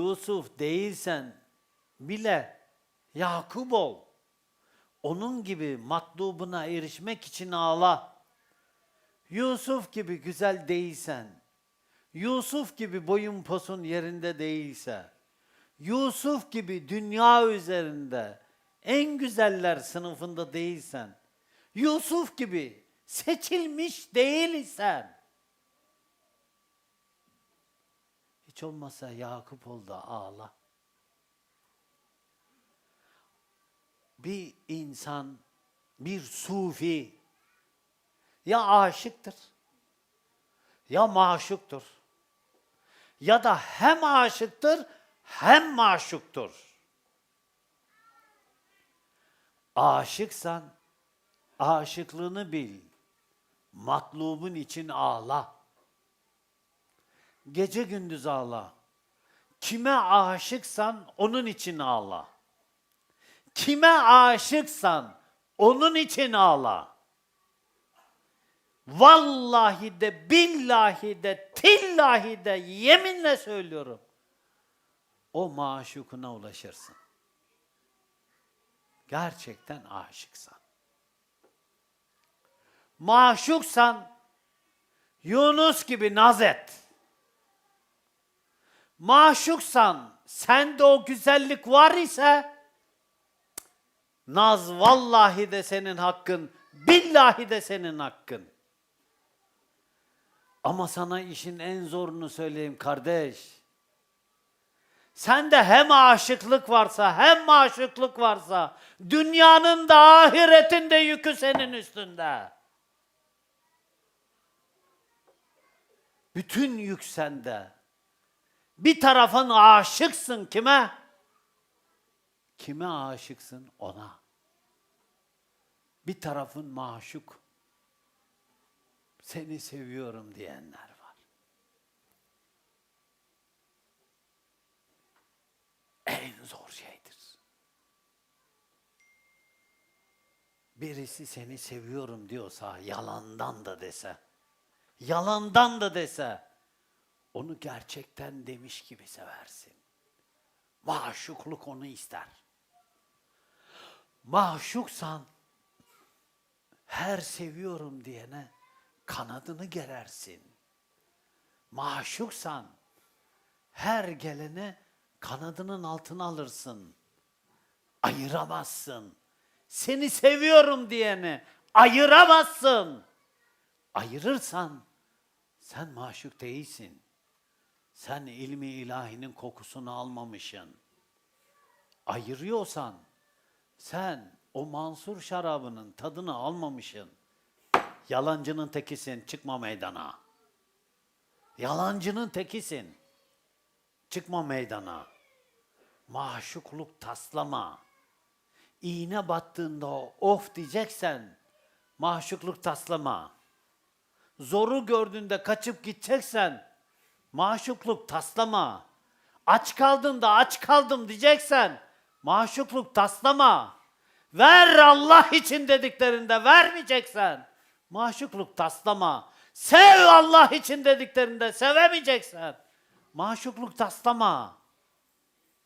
Yusuf değilsen bile Yakup ol. Onun gibi matlubuna erişmek için ağla. Yusuf gibi güzel değilsen, Yusuf gibi boyun posun yerinde değilse, Yusuf gibi dünya üzerinde en güzeller sınıfında değilsen, Yusuf gibi seçilmiş değilsen, hiç olmazsa Yakup ol da ağla. Bir insan, bir sufi ya aşıktır ya maşuktur. Ya da hem aşıktır hem maşuktur. Aşıksan aşıklığını bil. Matlubun için ağla. Gece gündüz ağla. Kime aşıksan onun için ağla. Kime aşıksan onun için ağla. Vallahi de billahi de tillahi de yeminle söylüyorum. O maşukuna ulaşırsın. Gerçekten aşıksan. Maşuksan Yunus gibi naz et. Maşuksan sende o güzellik var ise naz vallahi de senin hakkın, billahi de senin hakkın. Ama sana işin en zorunu söyleyeyim kardeş. Sende hem aşıklık varsa hem maşuklık varsa dünyanın da ahiretin de yükü senin üstünde. Bütün yük sende. Bir tarafın aşıksın kime? Kime aşıksın ona. Bir tarafın maşuk. Seni seviyorum diyenler var. En zor şeydir. Birisi seni seviyorum diyorsa yalandan da dese, yalandan da dese, onu gerçekten demiş gibi seversin. Maşukluk onu ister. Maşuksan her seviyorum diyene kanadını gerersin. Maşuksan her gelene kanadının altına alırsın. Ayıramazsın. Seni seviyorum diyeni ayıramazsın. Ayırırsan sen maşuk değilsin. Sen ilmi ilahinin kokusunu almamışsın. Ayırıyorsan sen o Mansur şarabının tadını almamışsın. Yalancının tekisin, çıkma meydana. Yalancının tekisin, çıkma meydana. Maşukluk taslama. İğne battığında of diyeceksen, maşukluk taslama. Zoru gördüğünde kaçıp gideceksen, maşukluk taslama. Aç kaldığında aç kaldım diyeceksen, maşukluk taslama. Ver Allah için dediklerinde vermeyeceksen, maşukluk taslama. Sev Allah için dediklerinde sevemeyeceksen, maşukluk taslama.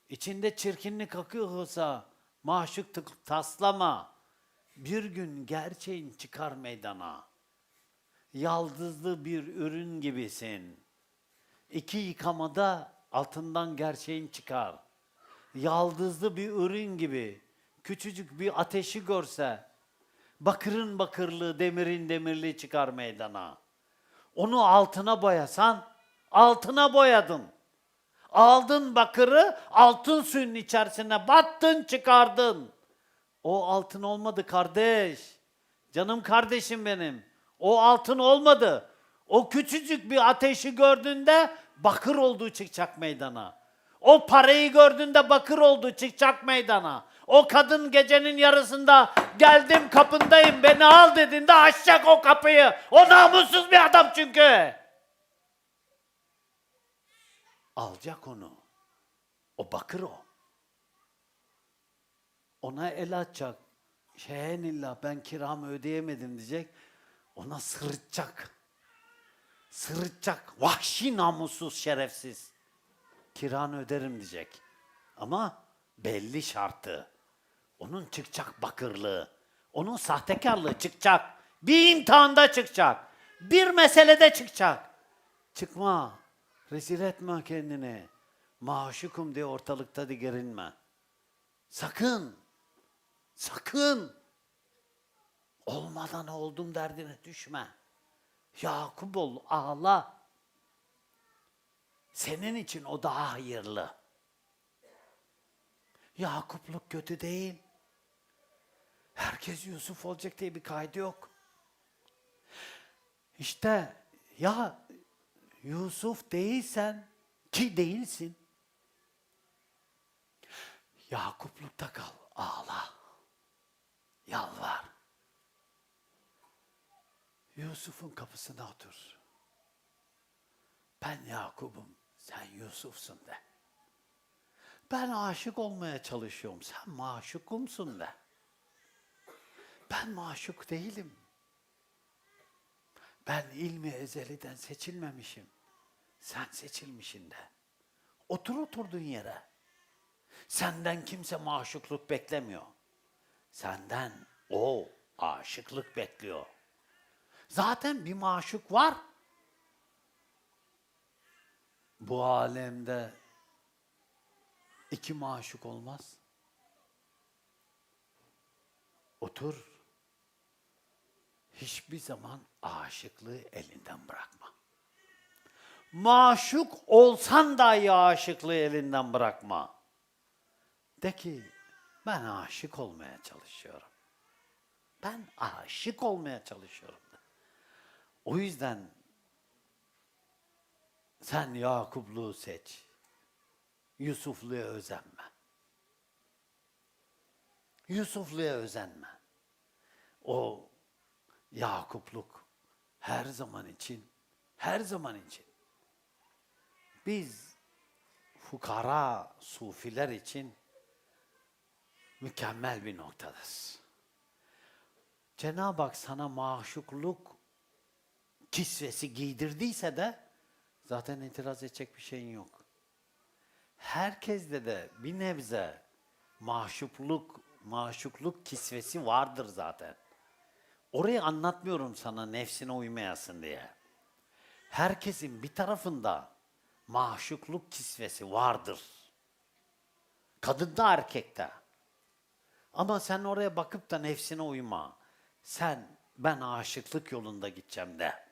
İçinde çirkinlik akıyorsa maşuk tık- taslama. Bir gün gerçeğin çıkar meydana. Yaldızlı bir ürün gibisin. İki yıkamada altından gerçeğin çıkar. Yaldızlı bir ürün gibi küçücük bir ateşi görse bakırın bakırlığı, demirin demirliği çıkar meydana. Onu altına boyasan altına boyadın. Aldın bakırı altın suyun içerisine battın çıkardın. O altın olmadı kardeş. Canım kardeşim benim. O altın olmadı. O küçücük bir ateşi gördüğünde bakır olduğu çıkacak meydana. O parayı gördüğünde bakır olduğu çıkacak meydana. O kadın gecenin yarısında geldim kapındayım beni al dediğinde açacak o kapıyı. O namussuz bir adam çünkü. Alacak onu. O bakır o. Ona el atacak. Şehenillah ben kiramı ödeyemedim diyecek. Ona sırıtacak. Sırıtacak. Vahşi namussuz şerefsiz. kiranı öderim diyecek. Ama belli şartı. Onun çıkacak bakırlığı. Onun sahtekarlığı çıkacak. Bir imtihanda çıkacak. Bir meselede çıkacak. Çıkma. Rezil etme kendini. Maşukum diye ortalıkta da gerinme. Sakın. Sakın. Olmadan oldum derdine düşme. Yakup ol ağla. Senin için o daha hayırlı. Yakupluk kötü değil. Herkes Yusuf olacak diye bir kaydı yok. İşte ya Yusuf değilsen ki değilsin. Yakuplukta kal, ağla. Yalvar. Yusuf'un kapısına otur. Ben Yakup'um, sen Yusuf'sun de. Ben aşık olmaya çalışıyorum, sen maşukumsun de. Ben maşuk değilim. Ben ilmi ezeliden seçilmemişim. Sen seçilmişsin de. Otur oturduğun yere. Senden kimse maşukluk beklemiyor. Senden o aşıklık bekliyor. Zaten bir maşuk var. Bu alemde iki maşuk olmaz. Otur. Hiçbir zaman aşıklığı elinden bırakma. Maşuk olsan dahi aşıklığı elinden bırakma. De ki ben aşık olmaya çalışıyorum. Ben aşık olmaya çalışıyorum. O yüzden sen Yakupluğu seç. Yusufluğa özenme. Yusufluğa özenme. O Yakupluk her zaman için, her zaman için. Biz fukara, sufiler için mükemmel bir noktadayız. Cenab-ı Hak sana maşukluk kisvesi giydirdiyse de zaten itiraz edecek bir şeyin yok. Herkeste de bir nebze maşukluk, maşukluk kisvesi vardır zaten. Orayı anlatmıyorum sana nefsine uymayasın diye. Herkesin bir tarafında maşukluk kisvesi vardır. Kadında erkekte. Ama sen oraya bakıp da nefsine uyma. Sen ben aşıklık yolunda gideceğim de.